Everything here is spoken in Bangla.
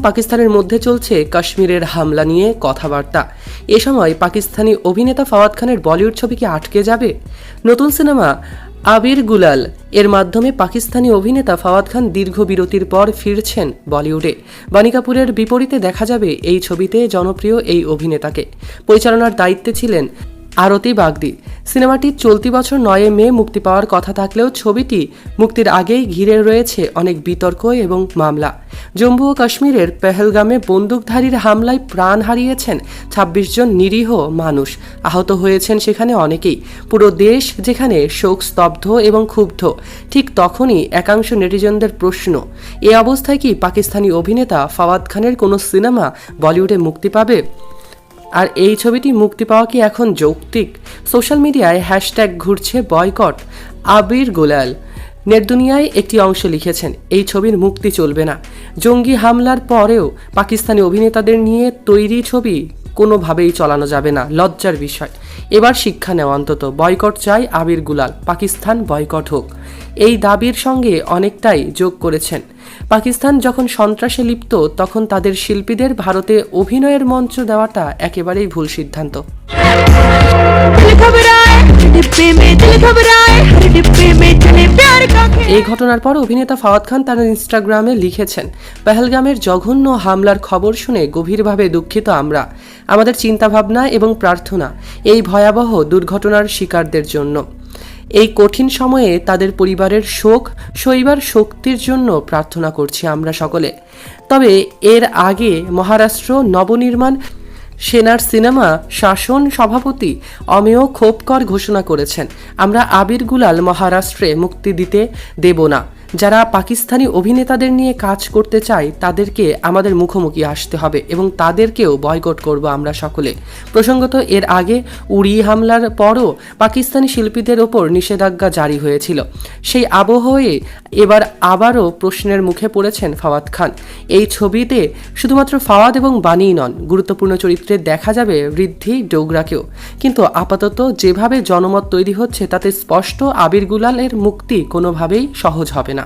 পাকিস্তানের মধ্যে চলছে কাশ্মীরের হামলা নিয়ে কথাবার্তা। এ সময় পাকিস্তানি অভিনেতা ফাওয়াদ খানের বলিউড ছবি কি আটকে যাবে? নতুন সিনেমা, আবির গুলাল। এর মাধ্যমে পাকিস্তানি অভিনেতা ফাওয়াদ খান দীর্ঘ বিরতির পর ফিরছেন বলিউডে। বাণী কাপুরের বিপরীতে দেখা যাবে এই ছবিতে জনপ্রিয় এই অভিনেতাকে। পরিচালনার দায়িত্বে ছিলেন আরতি বাগদি। সিনেমাটি চলতি বছর নয় মে মুক্তি পাওয়ার কথা থাকলেও ছবিটি মুক্তির আগেই ঘিরে রয়েছে অনেক বিতর্ক এবং মামলা। জম্মু ও কাশ্মীরের পেহেলগামে বন্দুকধারীর হামলায় প্রাণ হারিয়েছেন ২৬ জন নিরীহ মানুষ। আহত হয়েছেন সেখানে অনেকেই। পুরো দেশ যেখানে শোক স্তব্ধ এবং ক্ষুব্ধ, ঠিক তখনই একাংশ নেটিজনদের প্রশ্ন, এ অবস্থায় কি পাকিস্তানি অভিনেতা ফাওয়াদ খানের কোনো সিনেমা বলিউডে মুক্তি পাবে? আর এই ছবিটি মুক্তি পাওয়া কি এখন যৌক্তিক? সোশ্যাল মিডিয়ায় হ্যাশট্যাগ ঘুরছে বয়কট। আবির গোলাল। নেটদুনিয়ায় একটি অংশ লিখেছেন, এই ছবির মুক্তি চলবে না। জঙ্গি হামলার পরেও পাকিস্তানি অভিনেতাদের নিয়ে তৈরি ছবি কোনোভাবেই চালানো যাবে না। লজ্জার বিষয়। এবার শিক্ষা নেওয়া অন্তত। বয়কট চাই আবির গুলাল। পাকিস্তান বয়কট হোক। এই দাবির সঙ্গে অনেকটাই যোগ করেছেন পাকিস্তান যখন সন্ত্রাসে লিপ্ত, তখন তাদের শিল্পীদের ভারতে অভিনয়ের মঞ্চ দেওয়াটা একেবারেই ভুল সিদ্ধান্ত। এই ঘটনার পর অভিনেতা ফাওয়াদ খান তার ইনস্টাগ্রামে লিখেছেন, পেহেলগামের জঘন্য হামলার খবর শুনে গভীরভাবে দুঃখিত আমরা। আমাদের চিন্তাভাবনা এবং প্রার্থনা, এই ভয়াবহ দুর্ঘটনার শিকারদের জন্য। এই কঠিন সময়ে তাদের পরিবারের শোক, শৈবার শক্তির জন্য প্রার্থনা করছি আমরা সকলে। তবে এর আগে মহারাষ্ট্র নবনির্মাণ সেনার সিনেমা শাসন সভাপতি অমেয় ক্ষোভকর ঘোষণা করেছেন, আমরা আবির গুলাল মহারাষ্ট্রে মুক্তি দিতে দেব না। যারা পাকিস্তানি অভিনেতাদের নিয়ে কাজ করতে চায়, তাদেরকে আমাদের মুখোমুখি আসতে হবে এবং তাদেরকেও বয়কট করব আমরা সকলে। প্রসঙ্গত, এর আগে উড়ি হামলার পরও পাকিস্তানি শিল্পীদের ওপর নিষেধাজ্ঞা জারি হয়েছিল। সেই আবহে এবার আবারও প্রশ্নের মুখে পড়েছেন ফাওয়াদ খান। এই ছবিতে শুধুমাত্র ফাওয়াদ এবং বাণী নন, গুরুত্বপূর্ণ চরিত্রে দেখা যাবে ঋদ্ধি ডোগরাকেও। কিন্তু আপাতত যেভাবে জনমত তৈরি হচ্ছে, তাতে স্পষ্ট আবির গুলালের মুক্তি কোনোভাবেই সহজ হবে না।